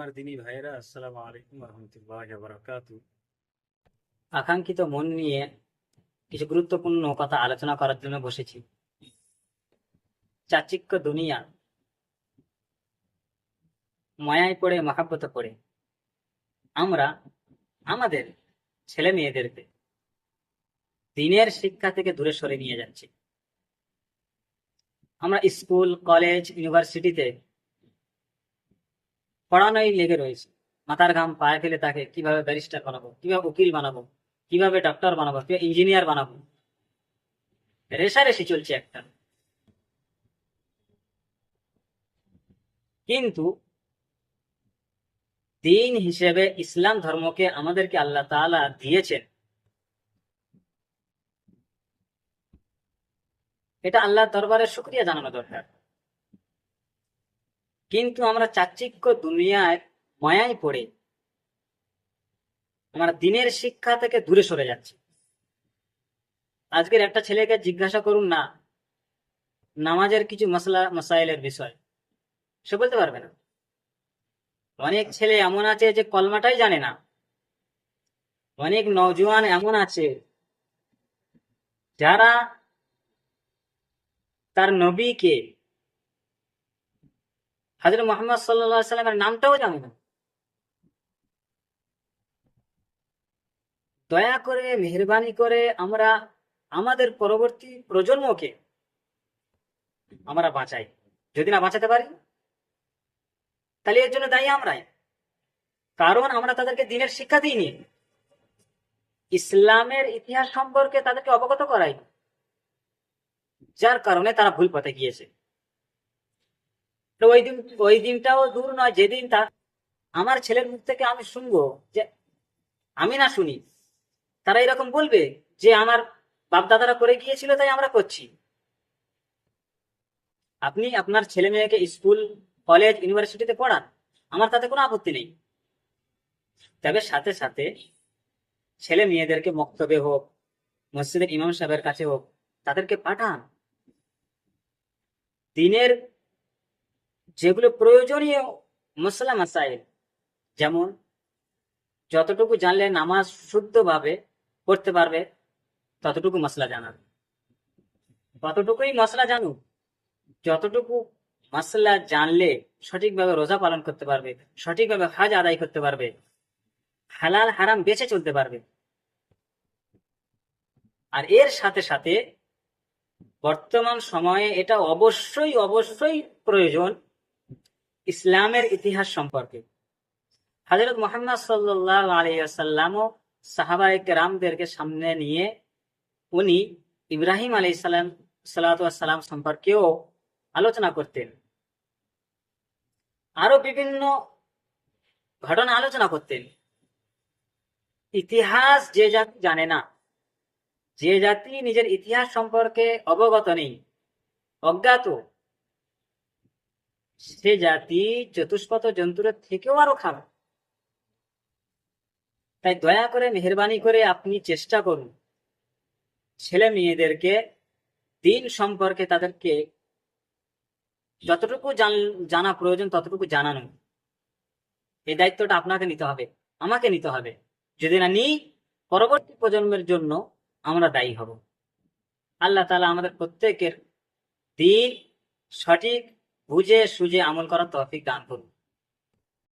আমার দিনী ভাইরা আসসালামু আলাইকুম রহমতুল্লাহ বারাকাতু আকাঙ্ক্ষিত মন নিয়ে কিছু গুরুত্বপূর্ণ কথা আলোচনা করার জন্য বসেছি। চাচিক্য দুনিয়া, মায়ায় পড়ে, মহাব্বতে করে আমরা আমাদের ছেলে মেয়েদেরকে দিনের শিক্ষা থেকে দূরে সরে নিয়ে যাচ্ছি। আমরা স্কুল, কলেজ, ইউনিভার্সিটিতে পড়ানোই লেগে রয়েছে। মাথার ঘাম পায়ে ফেলে তাকে কীভাবে ব্যারিস্টার বানাবো, কীভাবে উকিল বানাবো, কীভাবে ডক্টর বানাবো, কীভাবে ইঞ্জিনিয়ার বানাবো। রেশারেশি চলছে একটা। কিন্তু দিন হিসেবে ইসলাম ধর্মকে আমাদেরকে আল্লাহ তাআলা দিয়েছেন। এটা আল্লাহ দরবারে শুক্রিয়া জানানো দরকার। কিন্তু আমরা চাচ্চিক্য দুনিয়ায় মায়ায় পড়ে। আমরা দিনের শিক্ষা থেকে দূরে সরে যাচ্ছি। আজকের একটা ছেলেকে জিজ্ঞাসা করুন না, নামাজের কিছু মশলা, মশাইলের বিষয়। সে বলতে পারবে না। অনেক ছেলে এমন আছে যে কলমাটাই জানে না। অনেক নওজোয়ান এমন আছে যারা তার নবীকে হাজর মোহাম্মদ সাল্লাহ সাল্লামের নামটাও জানে না। দয়া করে, মেহরবানি করে আমরা আমাদের পরবর্তী প্রজন্মকে আমরা বাঁচাই। যদি না বাঁচাতে পারি, তাহলে এর জন্য দায়ী আমরাই। কারণ আমরা তাদেরকে দিনের শিক্ষা দিইনি। ইসলামের ইতিহাস সম্পর্কে তাদেরকে অবগত করাই যার কারণে তারা ভুল পথে গিয়েছে। ওই দিন, ওই দিনটাও দূর নয়, যেদিন তা আমার ছেলের মুখ থেকে আমি শুনব যে আমি না শুনি। তারা এরকম বলবে যে আমার বাপ দাদারা করে গিয়েছিল, তাই আমরা করছি। আপনি আপনার ছেলে মেয়েকে স্কুল, কলেজ, ইউনিভার্সিটিতে পড়ান। আমার তাতে কোনো আপত্তি নেই। তবে সাথে সাথে ছেলে মেয়েদেরকে মক্তবে হোক, মসজিদের ইমাম সাহেবের কাছে হোক, তাদেরকে পাঠান। দিনের যেগুলো প্রয়োজনীয় মশলা মাসাইল, যেমন যতটুকু জানলে নামাজ শুদ্ধভাবে পড়তে পারবে, ততটুকু মশলা জানাবে। ততটুকুই মশলা জানুক, যতটুকু মশলা জানলে সঠিকভাবে রোজা পালন করতে পারবে, সঠিকভাবে হাজ আদায় করতে পারবে, হালাল হারাম বেঁচে চলতে পারবে। আর এর সাথে সাথে বর্তমান সময়ে এটা অবশ্যই অবশ্যই প্রয়োজন ইসলামের ইতিহাস সম্পর্কে। হজরত মোহাম্মদ সাল্লাহ আলিয়াল্লামও সাহাবাই রামদেরকে সামনে নিয়ে উনি ইব্রাহিম আলাই সালাম সালাম সম্পর্কেও আলোচনা করতেন। আরও বিভিন্ন ঘটনা আলোচনা করতেন। ইতিহাস যে জাতি জানে না, যে জাতি নিজের ইতিহাস সম্পর্কে অবগত নেই, অজ্ঞাত সে জাতি চতুষ্পথ জন্তুরের থেকেও আরও খারাপ। তাই দয়া করে, মেহরবানি করে আপনি চেষ্টা করুন। ছেলে মেয়েদেরকে দিন সম্পর্কে তাদেরকে যতটুকু জানা প্রয়োজন ততটুকু জানানো। এই দায়িত্বটা আপনাকে নিতে হবে, আমাকে নিতে হবে। যদি না নিই, পরবর্তী প্রজন্মের জন্য আমরা দায়ী হব। আল্লাহ তালা আমাদের প্রত্যেকের দিন সঠিক বুঝে সুঝে আমল করার তৌফিক দান করুন।